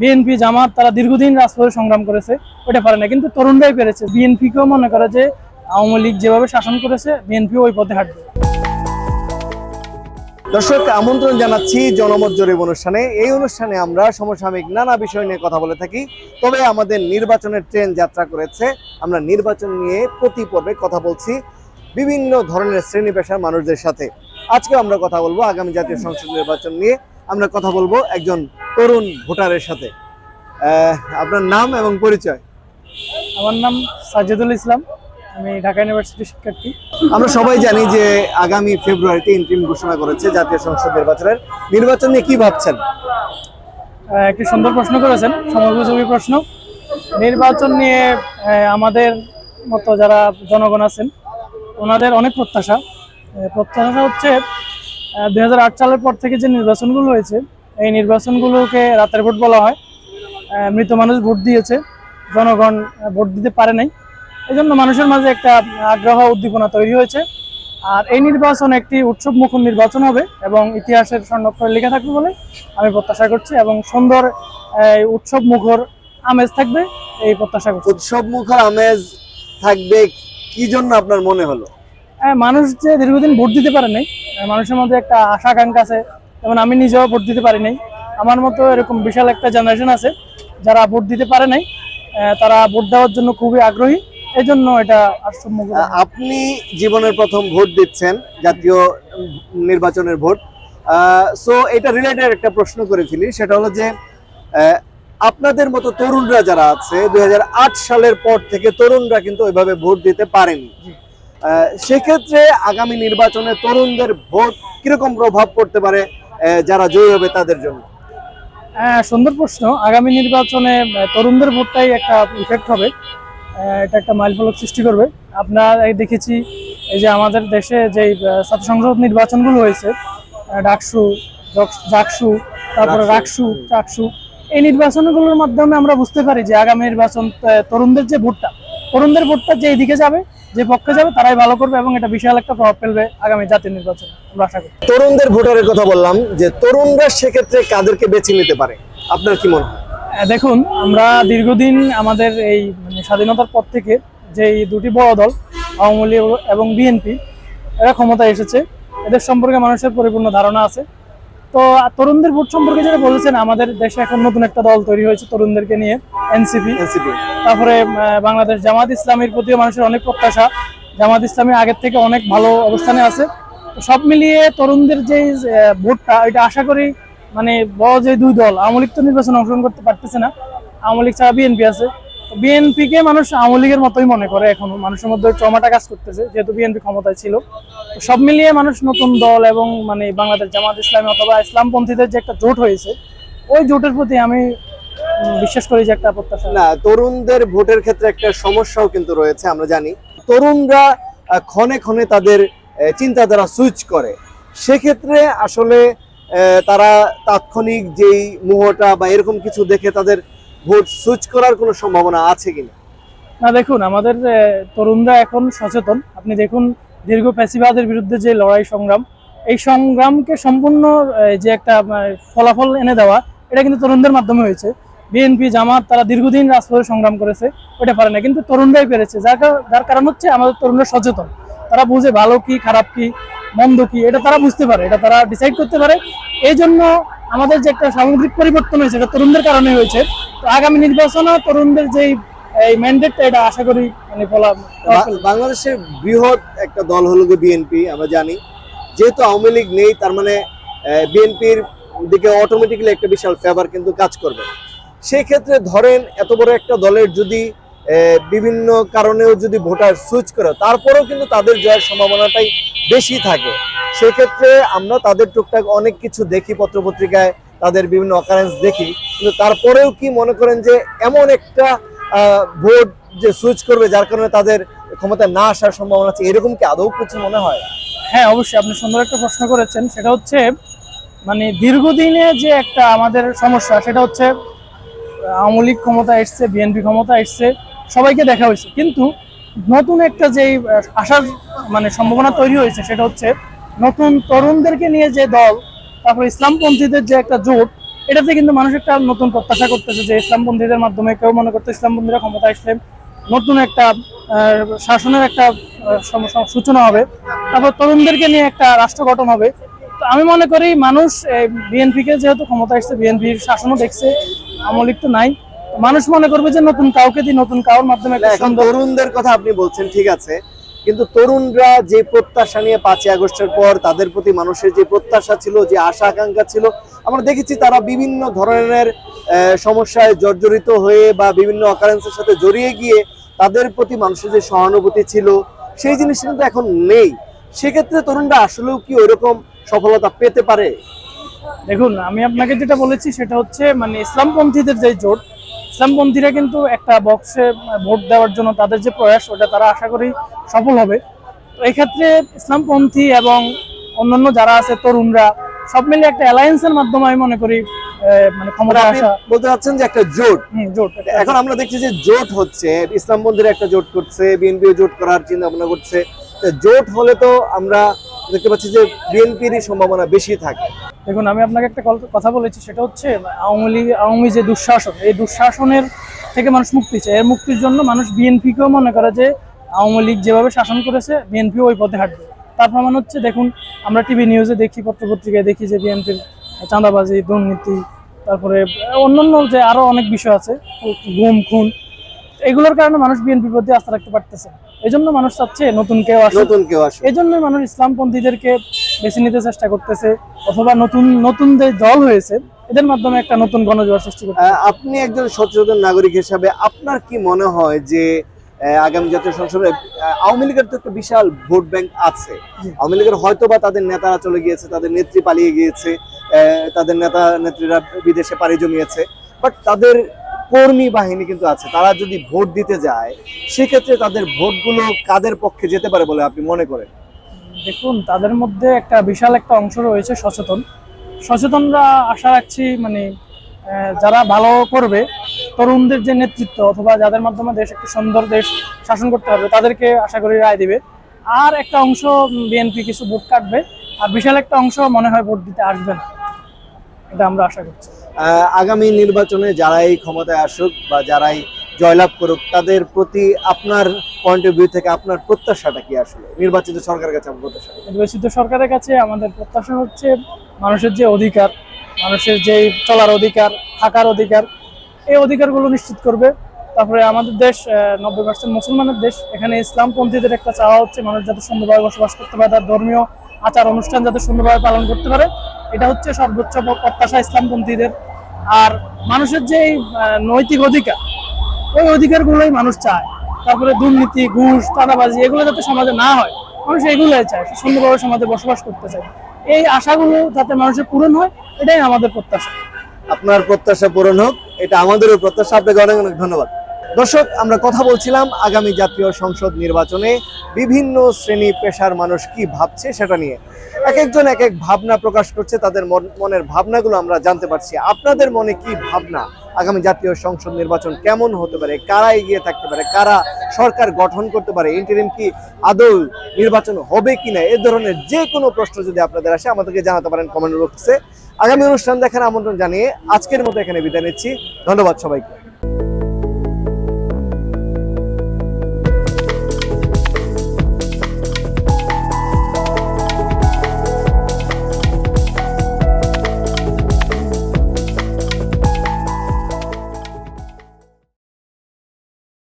BNP জামাত তারা দীর্ঘদিন রাজপথে সংগ্রাম করেছে ওটা পারে না। কিন্তু তরুণরাই পেরেছে। বিএনপিকেও মনে করে যে আওয়ামী লীগ যেভাবে শাসন করেছে বিএনপি ওই পথে হাঁটবে। দর্শক, আমন্ত্রণ জানাচ্ছি জনমত জরিপ অনুষ্ঠানে। এই অনুষ্ঠানে আমরা সমসাময়িক নানা বিষয় নিয়ে কথা বলে থাকি। তবে আমাদের নির্বাচনের ট্রেন যাত্রা করেছে। আমরা নির্বাচন নিয়ে প্রতি পর্বে কথা বলছি বিভিন্ন ধরনের শ্রেণি পেশার মানুষদের সাথে। আজকে আমরা কথা বলব আগামী জাতীয় সংসদ নির্বাচন নিয়ে। আমরা কথা বলব একজন তরুণ ভোটারের সাথে। আপনার নাম এবং পরিচয়? আমার নাম সাজেদুল ইসলাম। আমি ঢাকা ইউনিভার্সিটির শিক্ষার্থী। আমরা সবাই জানি যে আগামী ফেব্রুয়ারিতে ইন্ট্রিম ঘোষণা করেছে জাতীয় সংসদ নির্বাচনের। নির্বাচন নিয়ে কি ভাবছেন? একটি সুন্দর প্রশ্ন করেছেন সময়োপযোগী প্রশ্ন। নির্বাচন নিয়ে আমাদের মতো যারা জনগণ আছেন ওনাদের অনেক প্রত্যাশা। প্রত্যাশা হচ্ছে দুই হাজার আট সালের পর থেকে যে নির্বাচনগুলো হয়েছে, এই নির্বাচনগুলোকে রাতের ভোট বলা হয়। মৃত মানুষ ভোট দিয়েছে, জনগণ ভোট দিতে পারে নাই। এই জন্য মানুষের মাঝে একটা আগ্রহ, উদ্দীপনা তৈরি হয়েছে। আর এই নির্বাচন একটি উৎসব মুখর নির্বাচন হবে এবং ইতিহাসের স্বর্ণাক্ষরে লেখা থাকবে বলে আমি প্রত্যাশা করছি এবং সুন্দর উৎসব মুখর আমেজ থাকবে, এই প্রত্যাশা করছি। উৎসব মুখর আমেজ থাকবে, কি জন্য আপনার মনে হলো? মানুষ যে দীর্ঘদিন ভোট দিতে পারে নাই মানুষের মধ্যে একটা আশা আকাঙ্ক্ষা আছে। যেমন আমি নিজেও ভোট দিতে পারি নাই। আমার মতো এরকম বিশাল একটা জেনারেশন আছে যারা ভোট দিতে পারে নাই তারা ভোট দেওয়ার জন্য খুবই আগ্রহী। এই জন্য এটা আপনি জীবনের প্রথম ভোট দিচ্ছেন জাতীয় নির্বাচনের ভোট। সো এটা রিলেটেড একটা প্রশ্ন করে ফেলি সেটা হলো যে আপনাদের মতো তরুণরা যারা আছে দুই হাজার আট সালের পর থেকে তরুণরা কিন্তু ওইভাবে ভোট দিতে পারেনি। সেক্ষেত্রে আগামী নির্বাচনে তরুণদের ভোট কীরকম প্রভাব পড়তে পারে যারা জয়ী হবে তাদের জন্য? হ্যাঁ সুন্দর প্রশ্ন। আগামী নির্বাচনে তরুণদের ভোটটাই একটা ইফেক্ট হবে। এটা একটা মাইল ফলক সৃষ্টি করবে। আপনার এই দেখেছি এই যে আমাদের দেশে যে ছাত্র সংসদ নির্বাচনগুলো হয়েছে ডাকসু জক- জাকসু তারপরে রাকসু, রাকসু টাকসু এই নির্বাচনগুলোর মাধ্যমে আমরা বুঝতে পারি যে আগামী নির্বাচন তরুণদের যে ভোটটা তরুণদের ভোটটা যে দিকে যাবে যে পক্ষে যাবে তারাই ভালো করবে এবং এটা বিশাল একটা প্রভাব ফেলবে আগামী জাতীয় নির্বাচনে আমরা আশা করি। তরুণদের ভোটারের কথা বললাম যে তরুণরা সেক্ষেত্রে কাদেরকে বেছে নিতে পারে? আপনার কি মনে হয়? দেখুন আমরা দীর্ঘদিন আমাদের এই মানে স্বাধীনতার পর থেকে যে এই দুটি বড় দল আওয়ামী লীগ এবং বিএনপি এরা ক্ষমতায় এসেছে। এদের সম্পর্কে মানুষের পরিপূর্ণ ধারণা আছে। তো তরুণদের ভোট সম্পর্কে যেটা বলেছেন আমাদের দেশে এখন নতুন একটা দল তৈরি হয়েছে তরুণদেরকে নিয়ে এনসিপি। এনসিপি। তারপরে বাংলাদেশ জামাত ইসলামের প্রতিও মানুষের অনেক প্রত্যাশা। জামাত ইসলামী আগের থেকে অনেক ভালো অবস্থানে আছে। তো সব মিলিয়ে তরুণদের যে ভোটটা এটা আশা করি মানে বড় যে দুই দল আওয়ামী লীগ তো নির্বাচনে অংশগ্রহণ করতে পারতেছে না। আওয়ামী লীগ ছাড়া বিএনপি আছে। বিএনপি কে মানুষ আওয়ামী লীগের মতোই মনে করে এখনও। মানুষের মধ্যে ট্রমাটা কাজ করতেছে, যেহেতু বিএনপি ক্ষমতায় ছিল। সব মিলিয়ে মানুষ নতুন দল এবং মানে বাংলাদেশ জামাত ইসলামী অথবা ইসলামপন্থীদের যে একটা জোট হয়েছে, ওই জোটের প্রতি আমি বিশ্বাস করি যে একটা প্রত্যাশা। না, তরুণদের ভোটের ক্ষেত্রে একটা সমস্যাও কিন্তু রয়েছে, আমরা জানি। তরুণরা ক্ষণে ক্ষণে তাদের চিন্তাধারা সুইচ করে। সেক্ষেত্রে আসলে তারা তাৎক্ষণিক যেই মোহটা বা এরকম কিছু দেখে তাদের ভোট সুইচ করার কোনো সম্ভাবনা আছে কিনা? না, দেখুন, আমাদের তরুণরা এখন সচেতন। আপনি দেখুন, দীর্ঘ ফ্যাসিবাদের বিরুদ্ধে যে লড়াই সংগ্রাম, এই সংগ্রামকে সম্পূর্ণ যে একটা ফলাফল এনে দেওয়া, এটা কিন্তু তরুণদের মাধ্যমে হয়েছে। বিএনপি, জামাত, তারা দীর্ঘদিন রাজপথে সংগ্রাম করেছে, ওটা পারে না। কিন্তু তরুণরাই পেরেছে, যার যার কারণ হচ্ছে আমাদের তরুণরা সচেতন। তারা বুঝে ভালো কি, খারাপ কি, মন্দ কি, এটা তারা বুঝতে পারে, এটা তারা ডিসাইড করতে পারে। এই জন্য আমাদের যে একটা সামগ্রিক পরিবর্তন হয়েছে এটা তরুণদের কারণে হয়েছে। তো আগামী নির্বাচনে তরুণদের যেই এই ম্যান্ডেটটা এটা আশা করি মানে বলা বাংলাদেশের বৃহৎ একটা দল হলো যে বিএনপি আমরা জানি। যেহেতু আওয়ামী লীগ নেই তার মানে বিএনপির দিকে অটোমেটিক্যালি একটা বিশাল ফেভার কিন্তু কাজ করবে। সেই ক্ষেত্রে ধরেন এত বড় একটা দলের যদি বিভিন্ন কারণেও যদি ভোটার সুইচ করে তারপরেও কিন্তু তাদের জয়ের সম্ভাবনাটাই বেশি থাকে। সেক্ষেত্রে আমরা তাদের টুকটাক অনেক কিছু দেখি, পত্রপত্রিকায় তাদের বিভিন্ন অকারেন্স দেখি। কিন্তু তারপরেও কি মনে করেন যে এমন একটা ভোট যে সুইচ করবে যার কারণে তাদের ক্ষমতা না আসার সম্ভাবনা আছে, এরকম কি আদৌ কিছু মনে হয়? হ্যাঁ অবশ্যই আপনি সুন্দর একটা প্রশ্ন করেছেন। সেটা হচ্ছে মানে দীর্ঘদিনে যে একটা আমাদের সমস্যা, সেটা হচ্ছে, আওয়ামী লীগ ক্ষমতা এসছে বিএনপি ক্ষমতা এসছে, সবাইকে দেখা হয়েছে। কিন্তু নতুন একটা যেই আসার মানে সম্ভাবনা তৈরি হয়েছে, সেটা হচ্ছে নতুন তরুণদেরকে নিয়ে যে দল তারপর ইসলামপন্থীদের যে একটা জোট এটাতে কিন্তু মানুষ একটা নতুন প্রত্যাশা করতেছে যে ইসলামপন্থীদের মাধ্যমে কেউ মনে করতে ইসলামপন্থীরা ক্ষমতা আসলে নতুন একটা শাসনের একটা সূচনা হবে। তারপর তরুণদেরকে নিয়ে একটা রাষ্ট্র গঠন হবে। তো আমি মনে করি মানুষ বিএনপি কে যেহেতু ক্ষমতা আসছে বিএনপির শাসনও দেখছে আমলিক তো নাই মানুষ মনে করবে যে নতুন কাউকে দিয়ে নতুন কাউর মাধ্যমে তরুণদের কথা আপনি বলছেন ঠিক আছে। কিন্তু তরুণরা যে প্রত্যাশা নিয়ে পাঁচই আগস্টের পর তাদের প্রতি মানুষের যে প্রত্যাশা ছিল, যে আশা আকাঙ্ক্ষা ছিল, আমরা দেখেছি তারা বিভিন্ন ধরনের সমস্যায় জর্জরিত হয়ে বা বিভিন্ন অকারেন্সের সাথে জড়িয়ে গিয়ে তাদের প্রতি মানুষের যে সহানুভূতি ছিল, সেই জিনিসটা কিন্তু এখন নেই। সেক্ষেত্রে তরুণরা আসলেও কি ওইরকম সফলতা পেতে পারে? দেখুন, আমি আপনাকে যেটা বলেছি সেটা হচ্ছে মানে ইসলামপন্থীদের যে জোট ইসলামপন্থীরা কিন্তু একটা বক্সে ভোট দেওয়ার জন্য তাদের যে প্রয়াস ওটা তারা আশা করি সফল হবে। তো এই ক্ষেত্রে ইসলামপন্থী এবং অন্যান্য যারা আছে তরুণরা সব মিলে একটা অ্যালায়েন্সের মাধ্যমে আমি মনে করি মানে ক্ষমতা আসা বলতে চাচ্ছেন যে একটা জোট। হুম, জোট এখন আমরা দেখছি যে জোট হচ্ছে ইসলামপন্থীরা একটা জোট করছে বিএনপিও জোট করার চিন্তা ভাবনা করছে। তো জোট হলে তো আমরা দেখতে পাচ্ছি যে বিএনপির সম্ভাবনা বেশি থাকে। দেখুন, আমি আপনাকে একটা কথা বলেছি, সেটা হচ্ছে, আওয়ামী লীগ, আওয়ামী যে দুঃশাসন, এই দুঃশাসনের থেকে মানুষ মুক্তি চায়। এর মুক্তির জন্য মানুষ বিএনপিকেও মনে করে যে, আওয়ামী লীগ যেভাবে শাসন করেছে, বিএনপিও ওই পথে হাঁটবে। তার প্রমাণ হচ্ছে, দেখুন, আমরা টিভি নিউজে দেখি, পত্রপত্রিকায় দেখি যে বিএনপির চাঁদাবাজি, দুর্নীতি, তারপরে অন্যান্য যে আরও অনেক বিষয় আছে গুম খুন, এগুলোর কারণে মানুষ বিএনপির প্রতি আস্থা রাখতে পারতেছে এই জন্য মানুষ চাচ্ছে নতুন কেউ আসুক। নতুন কেউ আসে এই জন্য মানুষ ইসলামপন্থীদেরকে বেছে নিতে চেষ্টা করতেছে অথবা নতুন নতুন যে দল হয়েছে এদের মাধ্যমে একটা নতুন গণজোয়ার সৃষ্টি করতে আপনি একজন সচেতন নাগরিক হিসাবে আপনার কি মনে হয় যে আগামী জাতীয় সংসদে আওয়ামী লীগের তো একটা বিশাল ভোট ব্যাংক আছে। আওয়ামী লীগের হয়তো বা তাদের নেতারা চলে গিয়েছে তাদের নেত্রী পালিয়ে গিয়েছে তাদের নেতা নেত্রীরা বিদেশে পাড়ি জমিয়েছে বাট তাদের কর্মী বাহিনী কিন্তু আছে। তারা যদি ভোট দিতে যায়, সেক্ষেত্রে তাদের ভোটগুলো কাদের পক্ষে যেতে পারে বলে আপনি মনে করেন? দেখুন, তাদের মধ্যে একটা বিশাল একটা অংশ রয়েছে সচেতন। সচেতনরা আশা রাখছি মানে যারা ভালো করবে, তরুণদের যে নেতৃত্ব অথবা যাদের মাধ্যমে দেশ একটি সুন্দর দেশ শাসন করতে হবে তাদেরকে আশা করি রায় দিবে। আর একটা অংশ বিএনপি কিছু ভোট কাটবে, আর বিশাল একটা অংশ মনে হয় ভোট দিতে আসবে না। এটা আমরা আশা করছি। আগামী নির্বাচনে যারাই ক্ষমতায় আসুক বা যারাই জয়লাভ করুক, তাদের প্রতি আপনার পয়েন্ট অফ ভিউ থেকে আপনার প্রত্যাশাটা কি আসলে? নির্বাচিত সরকারের কাছে আপনার প্রত্যাশা নির্বাচিত সরকারের কাছে আমাদের প্রত্যাশা হচ্ছে মানুষের যে অধিকার, মানুষের যে চলার অধিকার, থাকার অধিকার, এই অধিকারগুলো নিশ্চিত করবে। তারপরে আমাদের দেশ নব্বই পার্সেন্ট মুসলমানের দেশ, এখানে ইসলামপন্থীদের একটা চাওয়া হচ্ছে মানুষ যাতে সুন্দরভাবে বসবাস করতে পারে, তার ধর্মীয় আচার অনুষ্ঠান যাতে সুন্দরভাবে পালন করতে পারে। এটা হচ্ছে সর্বোচ্চ প্রত্যাশা ইসলামপন্থীদের। আর মানুষের যে নৈতিক অধিকার, ওই অধিকারগুলোই মানুষ চায়। তারপরে দুর্নীতি, ঘুষ তাদাবাজি এগুলো যাতে সমাজে না হয়, মানুষ এগুলোই চায় সুন্দরভাবে সমাজে বসবাস করতে চায়। এই আশাগুলো যাতে মানুষের পূরণ হয়, এটাই আমাদের প্রত্যাশা। আপনার প্রত্যাশা পূরণ হোক, এটা আমাদেরও প্রত্যাশা। আপনাকে অনেক অনেক ধন্যবাদ। দর্শক, আমরা কথা বলছিলাম আগামী জাতীয় সংসদ নির্বাচনে বিভিন্ন শ্রেণি পেশার মানুষ কি ভাবছে সেটা নিয়ে। এক একজন এক এক ভাবনা প্রকাশ করছে, তাদের মন- মনের ভাবনাগুলো আমরা জানতে পারছি। আপনাদের মনে কি ভাবনা আগামী জাতীয় সংসদ নির্বাচন কেমন হতে পারে? কারা এগিয়ে থাকতে পারে? কারা সরকার গঠন করতে পারে? ইন্টারিম কি আদৌ নির্বাচন হবে কিনা? এ ধরনের যে কোনো প্রশ্ন যদি আপনাদের আসে, আমাদেরকে জানাতে পারেন কমেন্ট বক্সে। আগামী অনুষ্ঠান দেখার আমন্ত্রণ জানিয়ে আজকের মতো এখানে বিদায় নিচ্ছি। ধন্যবাদ সবাইকে।